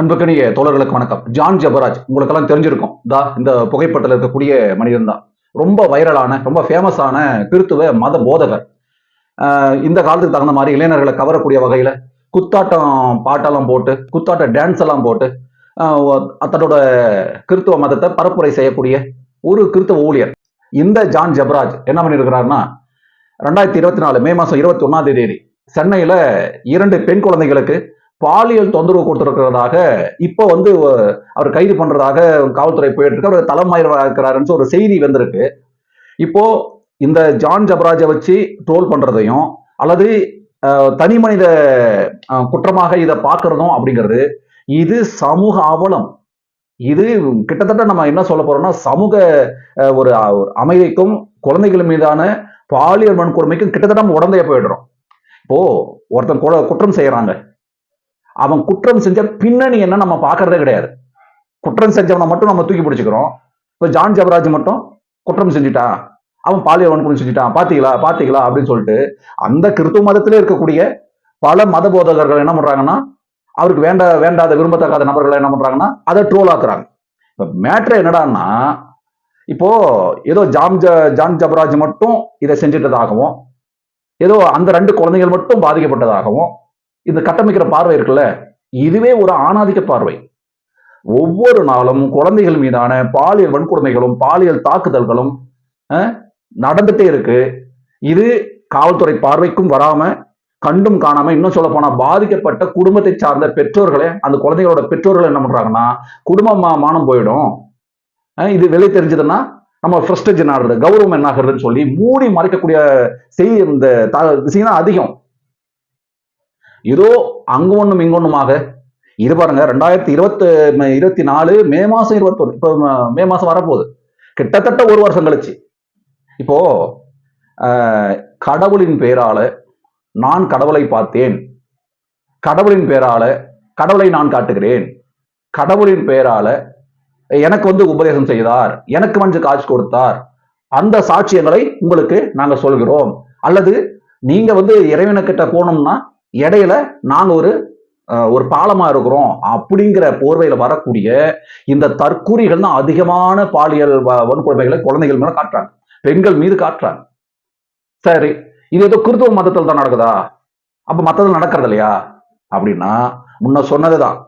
அன்புக்கணிய தோழர்களுக்கு வணக்கம். ஜான் ஜபராஜ் உங்களுக்கெல்லாம் தெரிஞ்சிருக்கும். தா இந்த புகைப்படத்தில் இருக்கக்கூடிய மனிதன் தான். ரொம்ப வைரலான ரொம்ப ஃபேமஸான கிறித்துவ மத போதகர். இந்த காலத்துக்கு தகுந்த மாதிரி இளைஞர்களை கவரக்கூடிய வகையில் குத்தாட்டம் பாட்டெல்லாம் போட்டு குத்தாட்ட டான்ஸ் எல்லாம் போட்டு தன்னோட கிறித்துவ மதத்தை பரப்புரை செய்யக்கூடிய ஒரு கிறித்துவ ஊழியர். இந்த ஜான் ஜபராஜ் என்ன பண்ணியிருக்கிறாருன்னா ரெண்டாயிரத்தி இருபத்தி நாலு மே மாதம் இருபத்தி ஒன்றாம் தேதி சென்னையில் இரண்டு பெண் குழந்தைகளுக்கு பாலியல் தொந்தரவு கொடுத்திருக்கிறதாக இப்போ வந்து அவர் கைது பண்றதாக காவல்துறை போயிட்டு இருக்கு அவர் தலைமறைவாக இருக்கிறாருன்னு ஒரு செய்தி வந்திருக்கு. இப்போ இந்த ஜான் ஜபராஜை வச்சு ட்ரோல் பண்றதையும் அல்லது தனி மனித குற்றமாக இதை பார்க்கறதும் அப்படிங்கிறது இது சமூக அவலம். இது கிட்டத்தட்ட நம்ம என்ன சொல்ல போறோம்னா சமூக ஒரு அமைதிக்கும் குழந்தைகள் மீதான பாலியல் வன்கொடுமைக்கும் கிட்டத்தட்ட நம்ம உடந்தைய போயிடுறோம். இப்போ ஒருத்தன் குற்றம் செய்யறாங்க. அவன் குற்றம் செஞ்ச பின்னணி என்ன நம்ம பார்க்கறதே கிடையாது. குற்றம் செஞ்சவனை மட்டும் நம்ம தூக்கி பிடிச்சிக்கிறோம். இப்போ ஜான் ஜபராஜ் மட்டும் குற்றம் செஞ்சுட்டான். அவன் பாலியல் வன்கொடுமை செஞ்சுட்டான். பாத்தீங்களா? பாத்தீங்களா? அப்படின்னு சொல்லிட்டு அந்த கிறித்துவ மதத்திலே இருக்கக்கூடிய பல மத போதகர்கள் என்ன பண்றாங்கன்னா அவருக்கு வேண்ட வேண்டாத விரும்பத்தக்காத நபர்கள் என்ன பண்றாங்கன்னா அதை ட்ரோல் ஆக்குறாங்க. இப்போ மேட்ரு என்னடான்னா இப்போ ஏதோ ஜாம் ஜ ஜான் ஜபராஜ் மட்டும் இதை செஞ்சிட்டதாகவும் ஏதோ அந்த ரெண்டு குழந்தைகள் மட்டும் பாதிக்கப்பட்டதாகவும் இந்த கட்டமைக்கிற பார்வை இருக்குல்ல இதுவே ஒரு ஆணாதிக்க பார்வை. ஒவ்வொரு நாளும் குழந்தைகள் மீதான பாலியல் வன்கொடுமைகளும் பாலியல் தாக்குதல்களும் நடந்துட்டே இருக்கு. இது காவல்துறை பார்வைக்கும் வராம கண்டும் காணாம இன்னும் சொல்ல போனா பாதிக்கப்பட்ட குடும்பத்தை சார்ந்த பெற்றோர்களே அந்த குழந்தைகளோட பெற்றோர்கள் என்ன பண்றாங்கன்னா குடும்பமா மானம் போயிடும். இது வெளியே தெரிஞ்சதுன்னா நம்ம ஃப்ரஸ்டேஜன் ஆகுறது கௌரவம் என்ன ஆகுறதுன்னு சொல்லி மூடி மறைக்கக்கூடிய செய்தி இந்த விஷயம் தான் அதிகம். ஏதோ அங்கு ஒண்ணும் இங்க இது பாருங்க ரெண்டாயிரத்தி இருபத்து இருபத்தி நாலு மே மாசம் இருபத்தொன்னு இப்போ மே மாசம் வரப்போகுது. கிட்டத்தட்ட ஒரு வருஷம் கழிச்சு. இப்போ கடவுளின் பெயரால நான் கடவுளை பார்த்தேன். கடவுளின் பெயரால கடவுளை நான் காட்டுகிறேன். கடவுளின் பெயரால எனக்கு வந்து உபதேசம் செய்தார். எனக்கு வந்து காட்சி கொடுத்தார். அந்த சாட்சியங்களை உங்களுக்கு நாங்க சொல்கிறோம். அல்லது நீங்க வந்து இறைவனுக்கிட்ட போனோம்னா இடையில நாங்கள் ஒரு ஒரு பாலமா இருக்கிறோம் அப்படிங்கிற போர்வையில வரக்கூடிய இந்த தற்கூறிகள் தான் அதிகமான பாலியல் வ- வன்கொடுமைகளை குழந்தைகள் மேல காட்டுறாங்க. பெண்கள் மீது காட்டுறாங்க. சரி இது ஏதோ கிறித்துவ மதத்தில் தான் நடக்குதா? அப்ப மற்றது நடக்கிறது இல்லையா? அப்படின்னா முன்ன சொன்னதுதான்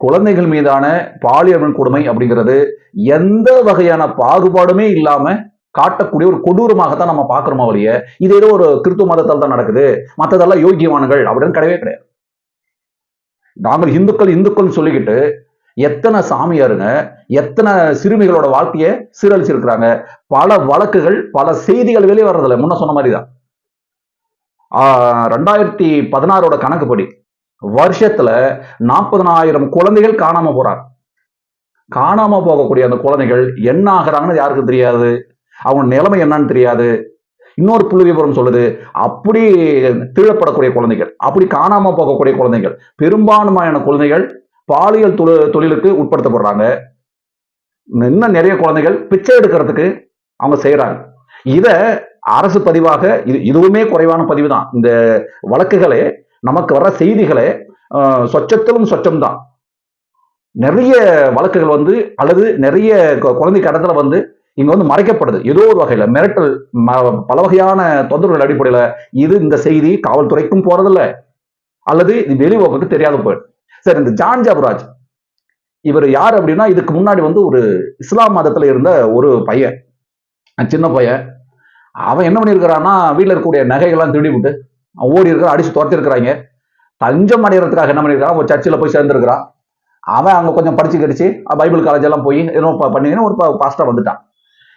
குழந்தைகள் மீதான பாலியல் வன்கொடுமை அப்படிங்கிறது எந்த வகையான பாகுபாடுமே இல்லாம காட்டக்கூடிய ஒரு கொடூரமாகத்தான் நம்ம பார்க்குறோமா வழிய இது ஏதோ ஒரு கிறித்துவ மதத்தால் தான் நடக்குது. மற்றதெல்லாம் யோகியவான்கள் அப்படின்னு கிடையவே கிடையாது. நாங்கள் இந்துக்கள் இந்துக்கள் சொல்லிக்கிட்டு எத்தனை சாமியாருங்க எத்தனை சிறுமிகளோட வாழ்க்கையை சீரழிச்சிருக்கிறாங்க. பல வழக்குகள் பல செய்திகள் வெளியே வர்றதில்ல. முன்ன சொன்ன மாதிரி தான் ரெண்டாயிரத்தி பதினாறோட கணக்குப்படி வருஷத்துல நாற்பதனாயிரம் குழந்தைகள் காணாம போறாங்க. காணாம போகக்கூடிய அந்த குழந்தைகள் என்ன ஆகுறாங்கன்னு யாருக்கும் தெரியாது. அவங்க நிலைமை என்னன்னு தெரியாது. இன்னொரு புள்ளி விவரம் சொல்லுது. அப்படி திருடப்படக்கூடிய குழந்தைகள் அப்படி காணாம போகக்கூடிய குழந்தைகள் பெரும்பான்மையான குழந்தைகள் பாலியல் தொழிலுக்கு உட்படுத்தப்படுறாங்க. இன்னும் நிறைய குழந்தைகள் பிச்சை எடுக்கிறதுக்கு அவங்க செய்யறாங்க இத அரசு பதிவாக இது இதுவுமே குறைவான பதிவு தான் இந்த வழக்குகளே நமக்கு வர்ற செய்திகளே சொச்சத்திலும் சொச்சம் தான் நிறைய வழக்குகள் வந்து அல்லது நிறைய குழந்தை கடத்தல வந்து இங்க வந்து மறைக்கப்படுது. ஏதோ ஒரு வகையில மிரட்டல் பல வகையான தொந்தரவுகள் அடிப்படையில இது இந்த செய்தி காவல்துறைக்கும் போறதில்ல. அல்லது இது வெளிவோக்குக்கு தெரியாத போயிடும் சரி இந்த ஜான் ஜபராஜ் இவர் யார் அப்படின்னா இதுக்கு முன்னாடி வந்து ஒரு இஸ்லாம் மதத்துல இருந்த ஒரு பையன் சின்ன பையன். அவன் என்ன பண்ணியிருக்கிறான்னா வீட்டில் இருக்கக்கூடிய நகைகள்லாம் திருடி விட்டு அவன் ஓடி இருக்கிறான் அடிச்சு துரத்திருக்கிறாங்க. தஞ்சம் அடைகிறதுக்காக என்ன பண்ணியிருக்கான் ஒரு சர்ச்சில் போய் சேர்ந்துருக்கிறான். அவன் அங்கே கொஞ்சம் படிச்சு கடிச்சு பைபிள் காலேஜ் எல்லாம் போய் ஏதோ பண்ணிங்கன்னா ஒரு பாஸ்டா வந்துட்டான்.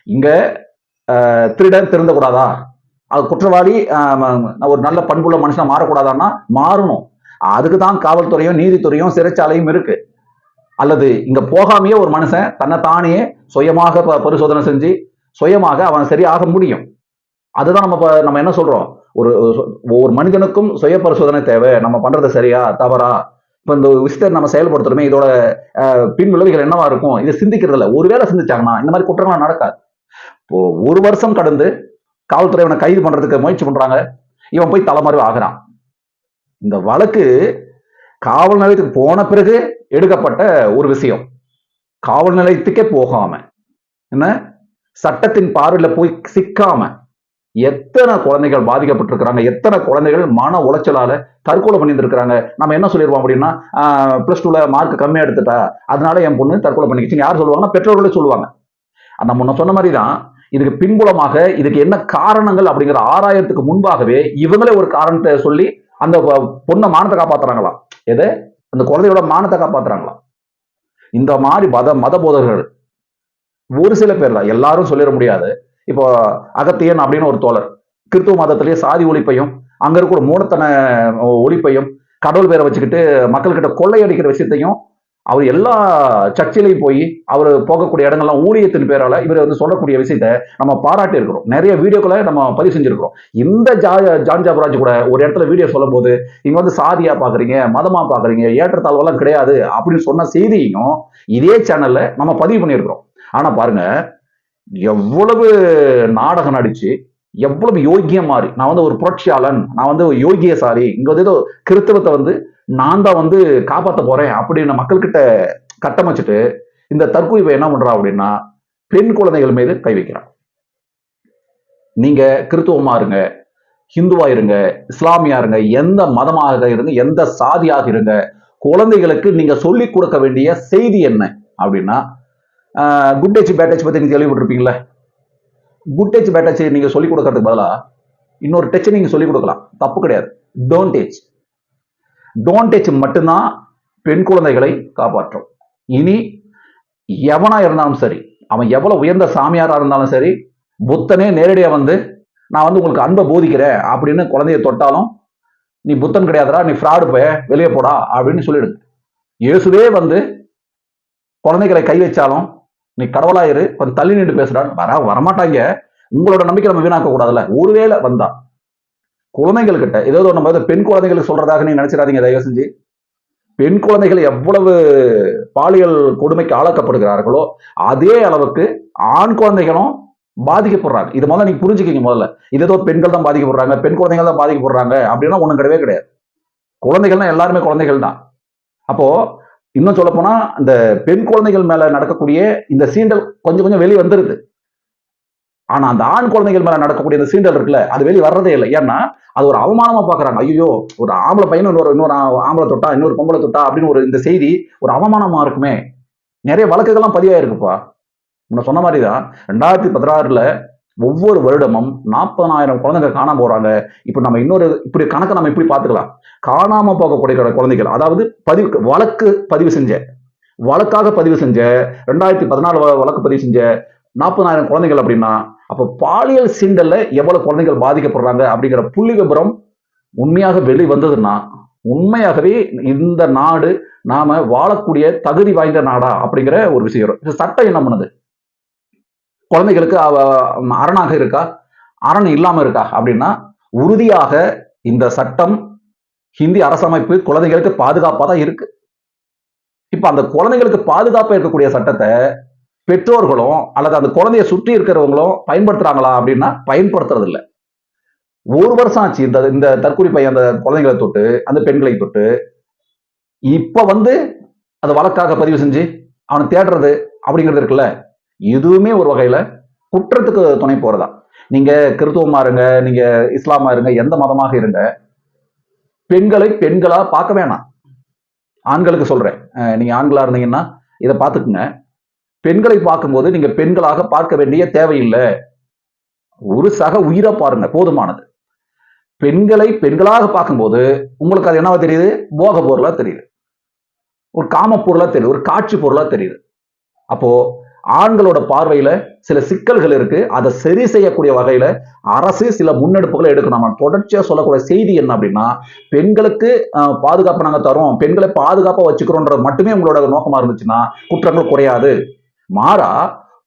இங்க அஹ், திருடன் திருந்தக்கூடாதா? அது குற்றவாளி ஒரு நல்ல பண்புள்ள மனுஷனா மாறக்கூடாதான்னா மாறணும். அதுக்கு தான் காவல்துறையும் நீதித்துறையும் சிறைச்சாலையும் இருக்கு. அல்லது இங்க போகாமையே ஒரு மனுஷன் தன்னை தானே சுயமாக ப- பரிசோதனை செஞ்சு சுயமாக அவன் சரியாக முடியும். அதுதான் நம்ம நம்ம என்ன சொல்றோம்? ஒரு ஒரு மனிதனுக்கும் சுய பரிசோதனை தேவை. நம்ம பண்றது சரியா தவறா? இப்ப இந்த விஷயத்தை நம்ம செயல்படுத்துறோமே இதோட பின் விளைவுகள் என்னவா இருக்கும்? இதை சிந்திக்கிறது ஒருவேளை சிந்திச்சாங்கன்னா இந்த மாதிரி குற்றங்கள் நடக்காது. இப்போ ஒரு வருஷம் கடந்து காவல்துறை இவனை கைது பண்றதுக்கு முயற்சி பண்றாங்க. இவன் போய் தலைமறைவு ஆகுறான். இந்த வழக்கு காவல் நிலையத்துக்கு போன பிறகு எடுக்கப்பட்ட ஒரு விஷயம். காவல் நிலையத்துக்கே போகாம. என்ன? சட்டத்தின் பார்வையில போய் சிக்காம. எத்தனை குழந்தைகள் பாதிக்கப்பட்டிருக்கிறாங்க. எத்தனை குழந்தைகள் மன உளைச்சலால தற்கொலை பண்ணியிருந்திருக்கிறாங்க. நம்ம என்ன சொல்லிடுவோம் அப்படின்னா பிளஸ் டூல மார்க் கம்மியா எடுத்துட்டா அதனால என் பொண்ணு தற்கொலை பண்ணிக்கிச்சு யார் சொல்லுவாங்கன்னா பெற்றோர்களே சொல்லுவாங்க. நம்ம முன்ன சொன்ன மாதிரி தான் இதுக்கு பின்புலமாக இதுக்கு என்ன காரணங்கள் அப்படிங்கிற ஆராயத்துக்கு முன்பாகவே இவங்களே ஒரு காரணத்தை சொல்லி அந்த பொண்ணை மானத்தை காப்பாத்துறாங்களாம். எது? அந்த குழந்தையோட மானத்தை காப்பாத்துறாங்களாம். இந்த மாதிரி மத மத போதகர்கள் ஒரு சில பேர் தான் எல்லாரும் சொல்லிட முடியாது. இப்போ அகத்தியன் அப்படின்னு ஒரு தோழர் கிறிஸ்துவ மதத்திலேயே சாதி ஒழிப்பையும் அங்க இருக்கிற மூடத்தன ஒழிப்பையும் கடவுள் பேரை வச்சுக்கிட்டு மக்கள்கிட்ட கொள்ளையடிக்கிற விஷயத்தையும் அவர் எல்லா சர்ச்சிலையும் போய் அவர் போகக்கூடிய இடங்கள்லாம் ஊழியத்தின் பேரால இவர் வந்து சொல்லக்கூடிய விஷயத்த நம்ம பாராட்டி இருக்கிறோம். நிறைய வீடியோக்களை நம்ம பதிவு செஞ்சிருக்கிறோம். இந்த ஜா ஜான் ஜாபராஜ் கூட ஒரு இடத்துல வீடியோ சொல்லும் போது இங்க வந்து சாதியா பாக்குறீங்க மதமா பாக்குறீங்க ஏற்றத்தாழ்வெல்லாம் கிடையாது அப்படின்னு சொன்ன செய்தியையும் இதே சேனல்ல நம்ம பதிவு பண்ணியிருக்கிறோம். ஆனா பாருங்க எவ்வளவு நாடகம் நடிச்சு எவ்வளவு யோகியம் மாறி. நான் வந்து ஒரு புரட்சியாளன் நான் வந்து ஒரு யோகியசாரி இங்க வந்து ஏதோ கிறிஸ்தவத்தை வந்து நான் தான் வந்து காப்பாற்ற போறேன் அப்படின்னு மக்கள்கிட்ட கட்டமைச்சிட்டு இந்த தற்கொலை என்ன பண்றா அப்படின்னா பெண் குழந்தைகள் மீது கை வைக்கிறான் நீங்க கிறித்துவமா இருங்க ஹிந்துவா இருங்க இஸ்லாமியா இருங்க எந்த மதமாக இருங்க எந்த சாதியாக இருங்க குழந்தைகளுக்கு நீங்க சொல்லிக் கொடுக்க வேண்டிய செய்தி என்ன அப்படின்னா குட் டச் பேட் டச் பத்தி நீங்க கேள்விப்பட்டிருப்பீங்களா குட் டச் பேட் டச் நீங்க சொல்லிக் கொடுக்கறதுக்கு பதிலாக இன்னொரு டச் நீங்க சொல்லிக் கொடுக்கலாம். தப்பு கிடையாது. டோன்ட் டச் டோன்ட் டச் மட்டும்தான் பெண் குழந்தைகளை காப்பாற்றும். இனி எவனா இருந்தாலும் சரி அவன் எவ்வளவு உயர்ந்த சாமியாரா இருந்தாலும் சரி புத்தனே நேரடியாக வந்து நான் வந்து உங்களுக்கு அன்பை போதிக்கிறேன் அப்படின்னு குழந்தைய தொட்டாலும் நீ புத்தன் கிடையாதுடா நீ ஃப்ராடு போய வெளியே போடா அப்படின்னு சொல்லிடுங்க. இயேசுவே வந்து குழந்தைகளை கை வச்சாலும் நீ கடவுளாயிரு கொஞ்சம் தள்ளி நின்று பேசுறான்னு வர வரமாட்டாங்க. உங்களோட நம்பிக்கை நம்ம வீணாக்க கூடாதுல்ல ஒருவேளை வந்தா குழந்தைகள் கிட்ட ஏதோ நம்ம பெண் குழந்தைகளுக்கு சொல்றதாக நீங்க நினைச்சிடாதீங்க தயவு செஞ்சு. பெண் குழந்தைகள் எவ்வளவு பாலியல் கொடுமைக்கு ஆளாக்கப்படுகிறார்களோ அதே அளவுக்கு ஆண் குழந்தைகளும் பாதிக்கப்படுறாங்க. இது முதல்ல நீங்க புரிஞ்சுக்கிங்க முதல்ல. இது ஏதோ பெண்கள் தான் பாதிக்கப்படுறாங்க பெண் குழந்தைகள் தான் பாதிக்கப்படுறாங்க அப்படின்னா ஒண்ணும் கிடையவே கிடையாது. குழந்தைகள்னா எல்லாருமே குழந்தைகள் தான். அப்போ இன்னும் சொல்ல போனா இந்த பெண் குழந்தைகள் மேல நடக்கக்கூடிய இந்த சீண்டல் கொஞ்சம் கொஞ்சம் வெளியே வந்துருது. ஆனா அந்த ஆண் குழந்தைகள் மேல நடக்கக்கூடிய இந்த சீண்டல் இருக்குல்ல அது வெளியே வர்றதே இல்லை. ஏன்னா அது ஒரு அவமானமா பாக்குறாங்க. ஐயோ ஒரு ஆம்பளை பையன் இன்னொரு இன்னொரு ஆம்பளை தொட்டா இன்னொரு பொம்பளை தொட்டா அப்படின்னு ஒரு இந்த செய்தி ஒரு அவமானமா இருக்குமே. நிறைய வழக்குகள்லாம் பதிவாயிருக்குப்பா. முன்ன சொன்ன மாதிரி தான் ரெண்டாயிரத்தி பதினாறுல ஒவ்வொரு வருடமும் நாற்பதாயிரம் குழந்தைங்க காணாம போறாங்க. இப்போ நம்ம இன்னொரு இப்படி கணக்கை நம்ம இப்படி பார்த்துக்கலாம்? காணாம போகக்கூடிய குழந்தைகள் அதாவது பதிவு வழக்கு பதிவு செஞ்ச வழக்காக பதிவு செஞ்ச ரெண்டாயிரத்தி பதினாலு வழக்கு பதிவு செஞ்ச நாற்பதாயிரம் குழந்தைகள் அப்படின்னா அப்போ பாலியல் சீண்டல்ல எவ்வளவு குழந்தைகள் பாதிக்கப்படுறாங்க அப்படிங்கிற புள்ளி விபரம் உண்மையாக வெளி வந்ததுன்னா உண்மையாகவே இந்த நாடு நாம வாழக்கூடிய தகுதி வாய்ந்த நாடா அப்படிங்கிற ஒரு விஷயம் வரும். சட்டம் என்ன பண்ணுது? குழந்தைகளுக்கு அரணாக இருக்கா? அரண் இல்லாம இருக்கா? அப்படின்னா உறுதியாக இந்த சட்டம் ஹிந்தி அரசமைப்பு குழந்தைகளுக்கு பாதுகாப்பா தான் இருக்கு. இப்ப அந்த குழந்தைகளுக்கு பாதுகாப்பா இருக்கக்கூடிய சட்டத்தை பெற்றோர்களும் அல்லது அந்த குழந்தைய சுற்றி இருக்கிறவங்களும் பயன்படுத்துறாங்களா அப்படின்னா பயன்படுத்துறது இல்லை ஒரு வருஷம் ஆச்சு இந்த இந்த தற்கொலை பையன் அந்த குழந்தைகளை தொட்டு அந்த பெண்களை தொட்டு இப்ப வந்து அதை வழக்காக பதிவு செஞ்சு அவனை தேடுறது அப்படிங்கிறது இருக்குல்ல? இதுவுமே ஒரு வகையில குற்றத்துக்கு துணை போறதா? நீங்க கிறிஸ்துவமா இருங்க நீங்க இஸ்லாமா இருங்க எந்த மதமாக இருங்க பெண்களை பெண்களா பார்க்க வேணாம். ஆண்களுக்கு சொல்றேன். நீங்க ஆண்களா இருந்தீங்கன்னா இதை பார்த்துக்குங்க. பெண்களை பார்க்கும்போது நீங்க பெண்களாக பார்க்க வேண்டிய தேவையில்லை. ஒரு சக உயிரை பாருங்க போதுமானது. பெண்களை பெண்களாக பார்க்கும்போது உங்களுக்கு அது என்னவா தெரியுது? போக பொருளா தெரியுது. ஒரு காம பொருளா தெரியுது ஒரு காட்சி பொருளா தெரியுது. அப்போ ஆண்களோட பார்வையில சில சிக்கல்கள் இருக்கு. அதை சரி செய்யக்கூடிய வகையில அரசு சில முன்னெடுப்புகளை எடுக்கணும். நம்ம தொடர்ச்சியா சொல்லக்கூடிய செய்தி என்ன அப்படின்னா பெண்களுக்கு பாதுகாப்பு நாங்க தரோம். பெண்களை பாதுகாப்பா வச்சுக்கிறோன்றது மட்டுமே உங்களோட நோக்கமா இருந்துச்சுன்னா குற்றங்கள் குறையாது. மாறா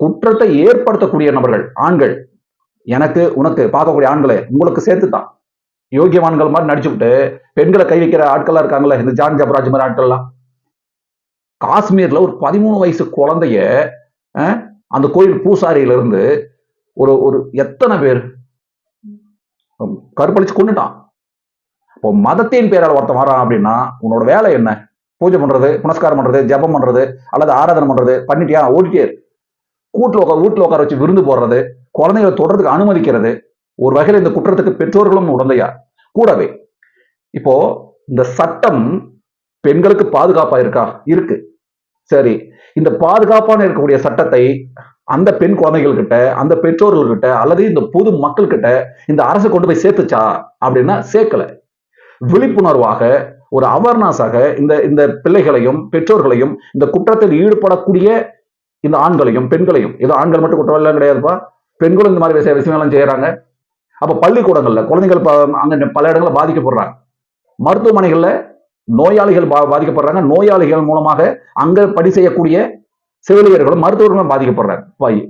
குற்றத்தை ஏற்படுத்தக்கூடிய நபர்கள் ஆண்கள் எனக்கு உனக்கு பார்க்கக்கூடிய ஆண்களை உங்களுக்கு சேர்த்து தான் யோகியவான்கள் மாதிரி நடிச்சுக்கிட்டு பெண்களை கை வைக்கிற ஆட்கள்லாம் இருக்காங்களே இந்த ஜான் ஜபராஜ் மாதிரி ஆட்கள்லாம். காஷ்மீர்ல ஒரு பதிமூணு வயசு குழந்தைய அந்த கோயில் பூசாரியிலிருந்து ஒரு ஒரு எத்தனை பேர்? கற்பழிச்சு கொண்டுட்டான் இப்போ மதத்தின் பேரால் ஒருத்தன் வரான் அப்படின்னா உன்னோட வேலை என்ன? பூஜை பண்றது புனஸ்காரம் பண்றது ஜெபம் பண்றது அல்லது ஆராதனை பண்றது பண்ணிட்டியா? ஓடிட்டே கூட்டில் உட்கார் உட்கார வீட்டுல உட்கார வச்சு விருந்து போடுறது குழந்தைகளை தொடர்றதுக்கு அனுமதிக்கிறது ஒரு வகையில் இந்த குற்றத்துக்கு பெற்றோர்களும் உடந்தையா? கூடவே இப்போ இந்த சட்டம் பெண்களுக்கு பாதுகாப்பா இருக்கா? இருக்கு. சரி இந்த பாதுகாப்பான இருக்கக்கூடிய சட்டத்தை அந்த பெண் குழந்தைகள் கிட்ட அந்த பெற்றோர்கள்கிட்ட அல்லது இந்த பொது மக்கள் கிட்ட இந்த அரசு கொண்டு போய் சேர்த்துச்சா அப்படின்னா சேர்க்கல. விழிப்புணர்வாக ஒரு அவேர்னஸாக இந்த இந்த பிள்ளைகளையும் பெற்றோர்களையும் இந்த குற்றத்தில் ஈடுபடக்கூடிய இந்த ஆண்களையும் பெண்களையும் ஏதோ ஆண்கள் மட்டும் குற்றம் எல்லாம் கிடையாதுப்பா. பெண்களும் இந்த மாதிரி விஷயங்கள்லாம் செய்யறாங்க. அப்ப பள்ளிக்கூடங்கள்ல குழந்தைகள் அங்க பல இடங்களில் பாதிக்கப்படுறாங்க. மருத்துவமனைகள்ல நோயாளிகள் பா- பாதிக்கப்படுறாங்க. நோயாளிகள் மூலமாக அங்க பணி செய்யக்கூடிய செவிலியர்களும் மருத்துவர்களும் பாதிக்கப்படுறாங்க.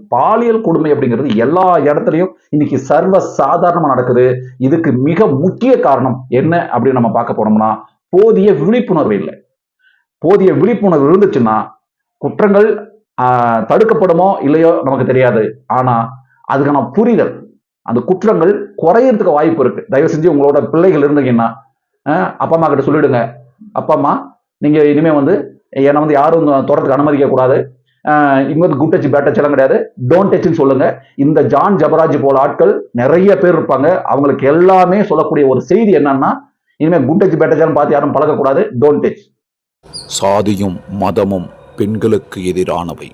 பாலியல் கொடுமை அப்படிங்கிறது எல்லா இடத்துலையும் இன்னைக்கு சர்வ சாதாரணமா நடக்குது. இதுக்கு மிக முக்கிய காரணம் என்ன அப்படின்னு நம்ம பார்க்க போனோம்னா போதிய விழிப்புணர்வு இல்லை. போதிய விழிப்புணர்வு இருந்துச்சுன்னா குற்றங்கள் ஆஹ், தடுக்கப்படுமோ இல்லையோ நமக்கு தெரியாது. ஆனா அதுக்கான புரிதல் அந்த குற்றங்கள் குறையறதுக்கு வாய்ப்பு இருக்கு. தயவு செஞ்சு உங்களோட பிள்ளைகள் இருந்தீங்கன்னா அப்பா அம்மா கிட்ட சொல்லிடுங்க. அப்பா அம்மா நீங்க இனிமே வந்து என்னை வந்து யாரும் தோட்டத்துக்கு அனுமதிக்க கூடாது இங்க வந்து குட் டச் பேட் டச் எல்லாம் கிடையாது. டோன்ட் டச்னு சொல்லுங்க. இந்த ஜான் ஜபராஜ் போல ஆட்கள் நிறைய பேர் இருப்பாங்க. அவங்களுக்கு எல்லாமே சொல்லக்கூடிய ஒரு செய்தி என்னன்னா இனிமே குட் டச் பேட் டச் பார்த்து யாரும் பழகக்கூடாது. டோன்ட் டச் சாதியும் மதமும் பெண்களுக்கு எதிரானவை.